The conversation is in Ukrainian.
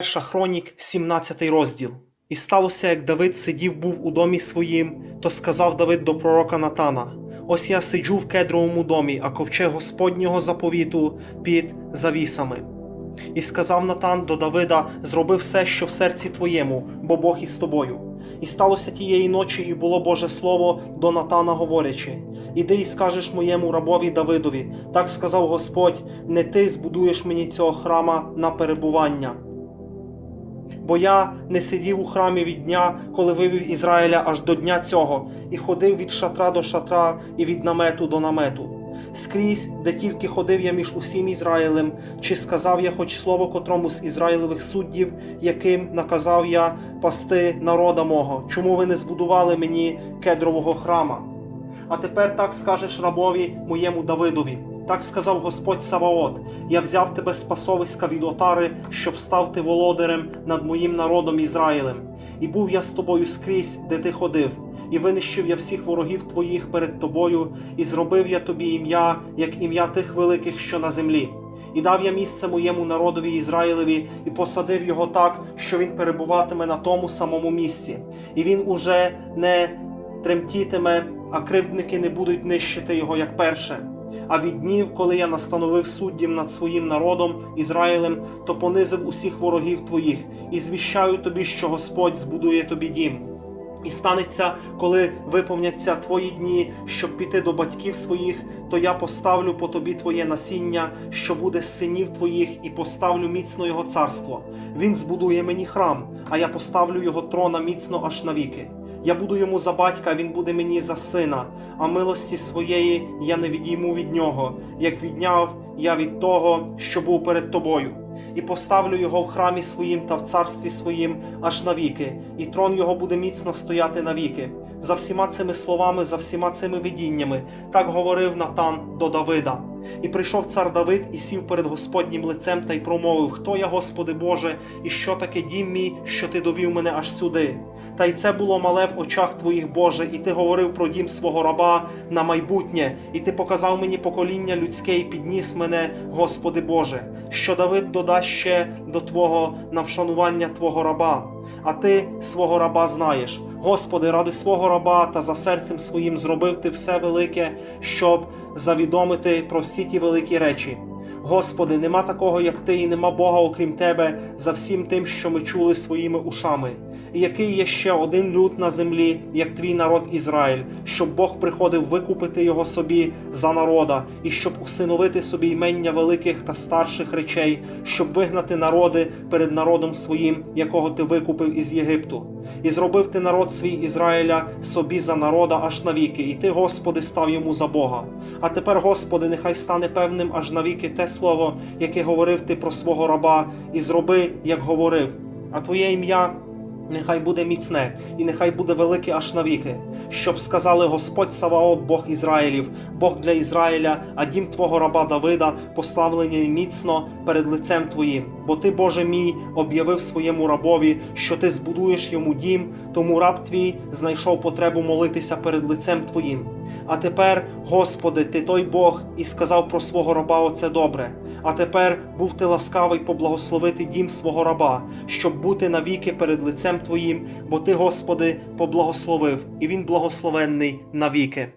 Перша хронік, 17 розділ. І сталося, як Давид сидів був у домі своїм, то сказав Давид до пророка Натана: Ось я сиджу в кедровому домі, а ковчег Господнього заповіту під завісами. І сказав Натан до Давида: Зроби все, що в серці твоєму, бо Бог із тобою. І сталося тієї ночі, і було Боже Слово до Натана, говорячи: Іди і скажеш моєму рабові Давидові, так сказав Господь: не ти збудуєш мені цього храма на перебування. Бо я не сидів у храмі від дня, коли вивів Ізраїля аж до дня цього, і ходив від шатра до шатра, і від намету до намету. Скрізь, де тільки ходив я між усім Ізраїлем, чи сказав я хоч слово котрому з Ізраїлевих суддів, яким наказав я пасти народа мого, чому ви не збудували мені кедрового храма? А тепер так скажеш рабові моєму Давидові. Так сказав Господь Саваот: Я взяв тебе з пасовиська від отари, щоб став ти володарем над моїм народом Ізраїлем. І був я з тобою скрізь, де ти ходив, і винищив я всіх ворогів твоїх перед тобою, і зробив я тобі ім'я, як ім'я тих великих, що на землі. І дав я місце моєму народові Ізраїлеві, і посадив його так, що він перебуватиме на тому самому місці, і він уже не тремтітиме, а кривдники не будуть нищити його як перше. А від днів, коли я настановив суддів над своїм народом Ізраїлем, то понизив усіх ворогів твоїх, і звіщаю тобі, що Господь збудує тобі дім. І станеться, коли виповняться твої дні, щоб піти до батьків своїх, то я поставлю по тобі твоє насіння, що буде з синів твоїх, і поставлю міцно його царство. Він збудує мені храм, а я поставлю його трона міцно аж навіки. Я буду йому за батька, він буде мені за сина, а милості своєї я не відійму від нього, як відняв я від того, що був перед тобою. І поставлю його в храмі своїм та в царстві своїм аж навіки, і трон його буде міцно стояти навіки. За всіма цими словами, за всіма цими видіннями, так говорив Натан до Давида. І прийшов цар Давид і сів перед Господнім лицем та й промовив: Хто я, Господи Боже, і що таке дім мій, що ти довів мене аж сюди? Та й це було мале в очах твоїх, Боже, і ти говорив про дім свого раба на майбутнє, і ти показав мені покоління людське і підніс мене, Господи Боже, що Давид додасть ще до Твого на вшанування Твого раба. А ти свого раба знаєш. Господи, ради свого раба та за серцем своїм зробив ти все велике, щоб завідомити про всі ті великі речі. Господи, нема такого, як ти, і нема Бога, окрім Тебе, за всім тим, що ми чули своїми ушами. Який є ще один люд на землі, як твій народ Ізраїль, щоб Бог приходив викупити його собі за народа, і щоб усиновити собі ймення великих та старших речей, щоб вигнати народи перед народом своїм, якого ти викупив із Єгипту. І зробив ти народ свій Ізраїля собі за народа аж навіки, і ти, Господи, став йому за Бога. А тепер, Господи, нехай стане певним аж навіки те слово, яке говорив ти про свого раба, і зроби, як говорив. А Твоє ім'я нехай буде міцне, і нехай буде велике аж навіки, щоб сказали Господь Саваот, Бог Ізраїлів, Бог для Ізраїля, а дім Твого раба Давида пославлений міцно перед лицем Твоїм. Бо Ти, Боже мій, об'явив своєму рабові, що ти збудуєш йому дім, тому раб твій знайшов потребу молитися перед лицем Твоїм. А тепер, Господи, Ти той Бог, і сказав про свого раба оце добре. А тепер був ти ласкавий поблагословити дім свого раба, щоб бути навіки перед лицем Твоїм, бо Ти, Господи, поблагословив, і він благословенний навіки.